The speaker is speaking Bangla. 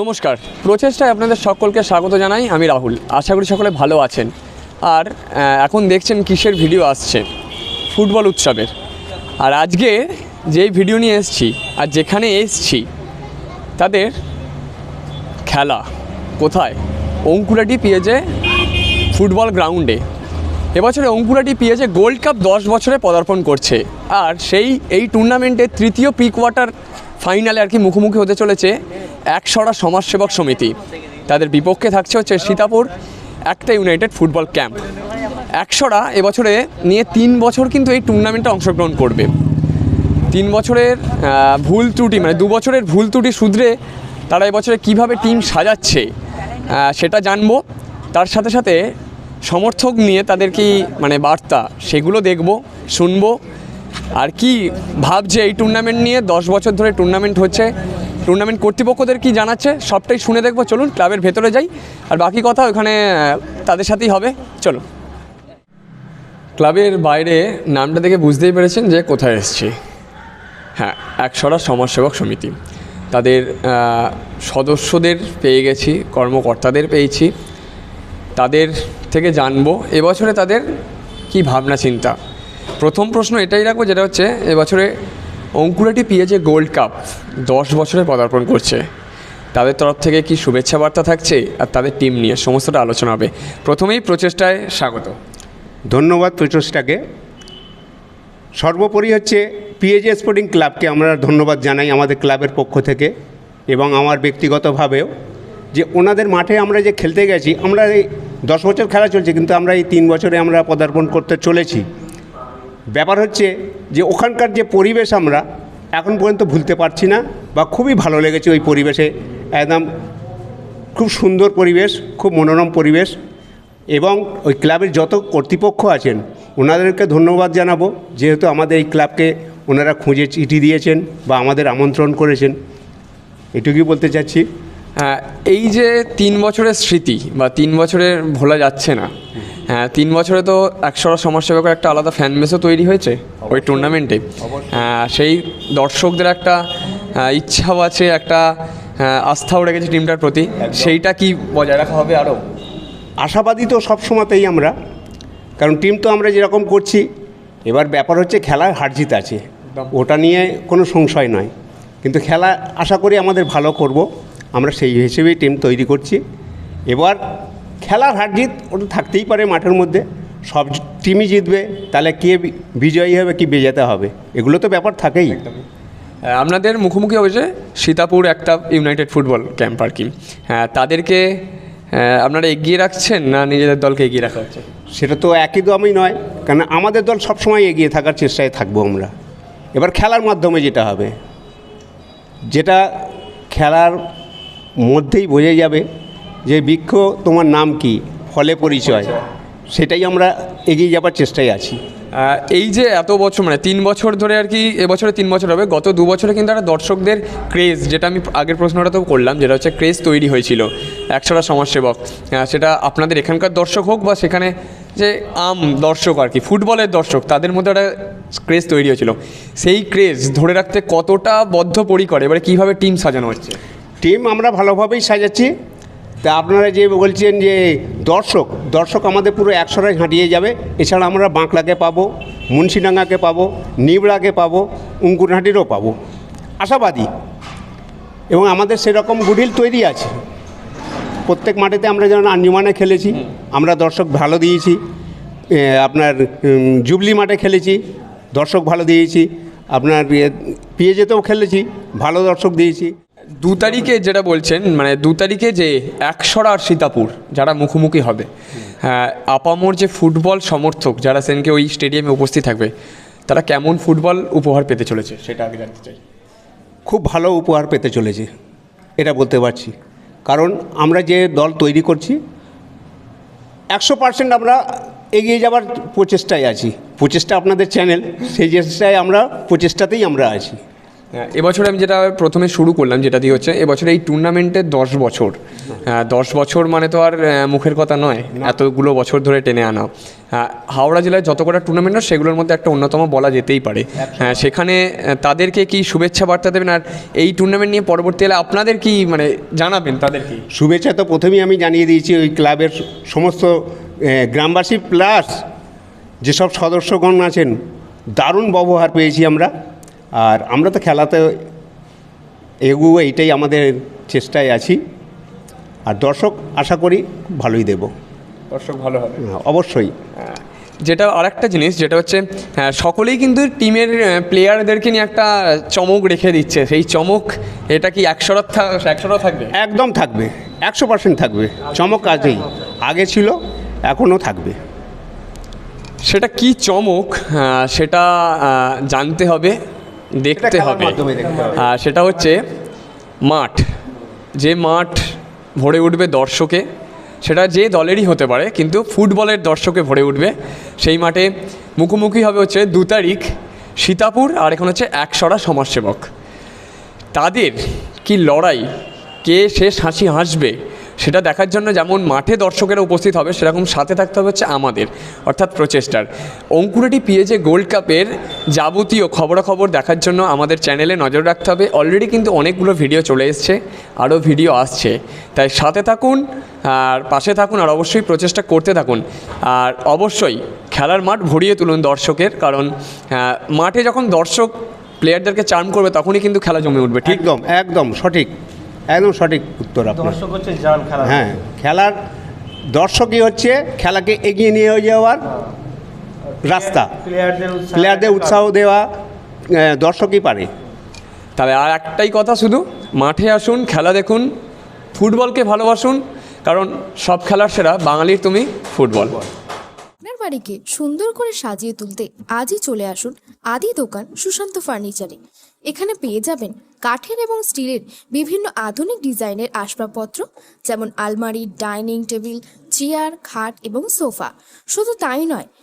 নমস্কার। প্রচেষ্টায় আপনাদের সকলকে স্বাগত জানাই আমি রাহুল। আশা করি সকলে ভালো আছেন। আর এখন দেখছেন কিসের ভিডিও আসছে? ফুটবল উৎসবের। আর আজকে যেই ভিডিও নিয়ে এসছি আর যেখানে এসছি, তাদের খেলা কোথায়? অঙ্কুরাটি পিএজে ফুটবল গ্রাউন্ডে। এবছরে অঙ্কুরাটি পিএজে গোল্ড কাপ দশ বছরে পদার্পণ করছে। আর সেই, এই টুর্নামেন্টের তৃতীয় প্রি কোয়ার্টার ফাইনালে আর কি মুখোমুখি হতে চলেছে একশরা সমাজসেবক সমিতি। তাদের বিপক্ষে থাকছে হচ্ছে সীতাপুর একটা ইউনাইটেড ফুটবল ক্যাম্প। একশরা এবছরে নিয়ে তিন বছর কিন্তু এই টুর্নামেন্টে অংশগ্রহণ করবে। তিন বছরের ভুল ত্রুটি মানে দু বছরের ভুল ত্রুটি শুধরে তারা এবছরে কীভাবে টিম সাজাচ্ছে সেটা জানব। তার সাথে সাথে সমর্থক নিয়ে তাদের কি মানে বার্তা, সেগুলো দেখব, শুনব। আর কি ভাবছে এই টুর্নামেন্ট নিয়ে? দশ বছর ধরে টুর্নামেন্ট হচ্ছে। টুর্নামেন্ট কর্তৃপক্ষদের কি জানাচ্ছে? সবটাই শুনে দেখব। চলুন, ক্লাবের ভেতরে যাই। আর বাকি কথা ওখানে তাদের সাথেই হবে। চলো ক্লাবের বাইরে নামটা দেখে বুঝতেই পেরেছেন যে কোথায় এসেছি। হ্যাঁ একশরা সমাজসেবক সমিতি। তাদের সদস্যদের পেয়ে গেছি, কর্মকর্তাদের পেয়েছি। তাদের থেকে জানব। এবছরে তাদের কি ভাবনা, চিন্তা? প্রথম প্রশ্ন এটাই রাখব, যেটা হচ্ছে এবছরে অঙ্কুরাটি পিএজে গোল্ড কাপ দশ বছরে পদার্পণ করছে। তাদের তরফ থেকে কি শুভেচ্ছা বার্তা থাকছে আর তাদের টিম নিয়ে সমস্তটা আলোচনা হবে। প্রথমেই প্রচেষ্টায় স্বাগত। ধন্যবাদ প্রচেষ্টাকে। সর্বোপরি হচ্ছে পিএজি স্পোর্টিং ক্লাবকে আমরা ধন্যবাদ জানাই আমাদের ক্লাবের পক্ষ থেকে এবং আমার ব্যক্তিগতভাবেও যে ওনাদের মাঠে আমরা যে খেলতে গেছি, আমরা এই দশ বছর খেলা চলছে, কিন্তু আমরা এই তিন বছরে আমরা পদার্পণ করতে চলেছি। ব্যাপার হচ্ছে যে ওখানকার যে পরিবেশ আমরা এখন পর্যন্ত ভুলতে পারছি না বা খুবই ভালো লেগেছে ওই পরিবেশে। একদম খুব সুন্দর পরিবেশ খুব মনোরম পরিবেশ এবং ওই ক্লাবের যত কর্তৃপক্ষ আছেন ওনাদেরকে ধন্যবাদ জানাব। যেহেতু আমাদের এই ক্লাবকে ওনারা খুঁজে চিঠি দিয়েছেন বা আমাদের আমন্ত্রণ করেছেন। এটুকুই বলতে চাচ্ছি। হ্যাঁ, এই যে তিন বছরের স্মৃতি বা তিন বছরের ভোলা যাচ্ছে না হ্যাঁ তিন বছরে তো একশো সমাজসেবকের একটা আলাদা ফ্যান বেসও তৈরি হয়েছে ওই টুর্নামেন্টে হ্যাঁ, সেই দর্শকদের একটা ইচ্ছাও আছে একটা আস্থাও রেখেছে টিমটার প্রতি। সেইটা কি বজায় রাখা হবে আরও আশাবাদী তো সব সময়তেই আমরা কারণ টিম তো আমরা যেরকম করছি এবার ব্যাপার হচ্ছে খেলার হার জিত আছে। ওটা নিয়ে কোনো সংশয় নয়। কিন্তু খেলা আশা করি আমাদের ভালো করব। আমরা সেই হিসেবেই টিম তৈরি করছি। এবার খেলার হার জিত ওটা থাকতেই পারে মাঠের মধ্যে। সব টিমই জিতবে তাহলে কে বিজয়ী হবে কি বিজেতা হবে? এগুলো তো ব্যাপার থাকেই। আপনাদের মুখোমুখি হয়েছে সীতাপুর একটা ইউনাইটেড ফুটবল ক্যাম্প আর কি। হ্যাঁ তাদেরকে আপনারা এগিয়ে রাখছেন না নিজেদের দলকে এগিয়ে রাখা হচ্ছে? সেটা তো একই দমই নয় কারণ আমাদের দল সবসময় এগিয়ে থাকার চেষ্টায় থাকব আমরা। এবার খেলার মাধ্যমে যেটা হবে যেটা খেলার মধ্যেই বোঝা যাবে যে বৃক্ষ তোমার নাম কি? ফলে পরিচয়। সেটাই আমরা এগিয়ে যাবার চেষ্টায় আছি। এই যে এত বছর মানে তিন বছর ধরে আর কি এবছরে তিন বছর হবে গত দু বছরে কিন্তু একটা দর্শকদের ক্রেজ যেটা আমি আগের প্রশ্নটা তো করলাম যেটা হচ্ছে ক্রেজ তৈরি হয়েছিল একশোটা সমাজসেবক। সেটা আপনাদের এখানকার দর্শক হোক বা সেখানে যে আম দর্শক আর কি ফুটবলের দর্শক তাদের মধ্যে একটা ক্রেজ তৈরি হয়েছিল। সেই ক্রেজ ধরে রাখতে কতটা বদ্ধপরিকর? এবারে কীভাবে টিম সাজানো হচ্ছে? টিম আমরা ভালোভাবেই সাজাচ্ছি। তা আপনারা যে বলছেন যে দর্শক দর্শক আমাদের পুরো একশোটাই হাঁটিয়ে যাবে। এছাড়া আমরা বাঁকড়াকে পাবো, মুন্সিডাঙ্গাকে পাবো, নিবড়াকে পাবো, উঙ্কুরহাটিরও পাবো। আশাবাদী। এবং আমাদের সেরকম গুডিল তৈরি আছে। প্রত্যেক মাঠেতে আমরা যেমন আঞ্জুমানে খেলেছি, আমরা দর্শক ভালো দিয়েছি আপনার জুবলি মাঠে খেলেছি, দর্শক ভালো দিয়েছি, আপনার পিএজেতেও খেলেছি, ভালো দর্শক দিয়েছি। দু তারিখে যেটা বলছেন মানে দু তারিখে যে একশরা আর সীতাপুর, যারা মুখোমুখি হবে। হ্যাঁ আপামোর যে ফুটবল সমর্থক যারা সেনকে ওই স্টেডিয়ামে উপস্থিত থাকবে, তারা কেমন ফুটবল উপহার পেতে চলেছে সেটা আগে জানতে চাই। খুব ভালো উপহার পেতে চলেছে, এটা বলতে পারছি। কারণ আমরা যে দল তৈরি করছি, একশো পার্সেন্ট আমরা এগিয়ে যাবার প্রচেষ্টায় আছি। প্রচেষ্টা আপনাদের চ্যানেল, সেই চেষ্টায় আমরা, প্রচেষ্টাতেই আমরা আছি। এবছরে আমি যেটা প্রথমে শুরু করলাম যেটা দিয়ে হচ্ছে এবছর এই টুর্নামেন্টে দশ বছর। হ্যাঁ, দশ বছর মানে তো আর মুখের কথা নয় এতগুলো বছর ধরে টেনে আনা হ্যাঁ, হাওড়া জেলায় যত কটা টুর্নামেন্ট হয় সেগুলোর মধ্যে একটা অন্যতম বলা যেতেই পারে। হ্যাঁ সেখানে তাদেরকে কি শুভেচ্ছা বার্তা দেবেন? আর এই টুর্নামেন্ট নিয়ে পরবর্তীকালে আপনাদের কি মানে জানাবেন তাদের কি? শুভেচ্ছা তো প্রথমেই আমি জানিয়ে দিয়েছি ওই ক্লাবের সমস্ত গ্রামবাসী প্লাস যেসব সদস্যগণ আছেন দারুণ ব্যবহার পেয়েছি আমরা। আর আমরা তো খেলাতে এগুলো এইটাই আমাদের চেষ্টায় আছি। আর দর্শক আশা করি ভালোই দেব। দর্শক ভালো হবে। অবশ্যই। যেটা আরেকটা জিনিস যেটা হচ্ছে হ্যাঁ, সকলেই কিন্তু টিমের প্লেয়ারদেরকে নিয়ে একটা চমক রেখে দিচ্ছে। সেই চমক এটা কি একশোরা একশোরা থাকবে? একদম থাকবে। একশো পার্সেন্ট থাকবে। চমক আছেই আগে ছিল এখনও থাকবে। সেটা কি চমক? সেটা জানতে হবে। দেখতে হবে। আহ, সেটা হচ্ছে মাঠ। যে মাঠ ভরে উঠবে দর্শকে সেটা যে দলেরই হতে পারে কিন্তু ফুটবলের দর্শকে ভরে উঠবে। সেই মাঠে মুখোমুখি হবে হচ্ছে দু তারিখ সীতাপুর আর এখন হচ্ছে একশরা সমাজসেবক। তাদের কি লড়াই? কে শেষ হাসি হাসবে? সেটা দেখার জন্য যেমন মাঠে দর্শকেরা উপস্থিত হবে, সেরকম সাথে থাকতে হবে হচ্ছে আমাদের, অর্থাৎ প্রচেষ্টার। অঙ্কুরেটি পিএজে গোল্ড কাপের যাবতীয় খবরাখবর দেখার জন্য আমাদের চ্যানেলে নজর রাখতে হবে। অলরেডি কিন্তু অনেকগুলো ভিডিও চলে এসছে, আরও ভিডিও আসছে। তাই সাথে থাকুন, আর পাশে থাকুন, আর অবশ্যই প্রচেষ্টা করতে থাকুন। আর অবশ্যই খেলার মাঠ ভরিয়ে তুলুন দর্শকের, কারণ মাঠে যখন দর্শক প্লেয়ারদেরকে চার্ম করবে, তখনই কিন্তু খেলা জমে উঠবে, ঠিক? একদম একদম, সঠিক। একদম সঠিক উত্তর দর্শক হচ্ছে জান খেলা। হ্যাঁ খেলার দর্শকই হচ্ছে খেলাকে এগিয়ে নিয়ে যাওয়ার রাস্তা। প্লেয়ারদের উৎসাহ দেওয়া দর্শকই পারে। তবে আর একটাই কথা শুধু মাঠে আসুন খেলা দেখুন ফুটবলকে ভালোবাসুন কারণ সব খেলার সেরা বাঙালির তুমি ফুটবল। বাড়িকে সুন্দর করে সাজিয়ে তুলতে আজই চলে আসুন আদি দোকান সুশান্ত ফার্নিচারে। এখানে পেয়ে যাবেন কাঠের এবং স্টিলের বিভিন্ন আধুনিক ডিজাইনের আসবাবপত্র, যেমন আলমারি, ডাইনিং টেবিল, চেয়ার, খাট এবং সোফা। শুধু তাই নয়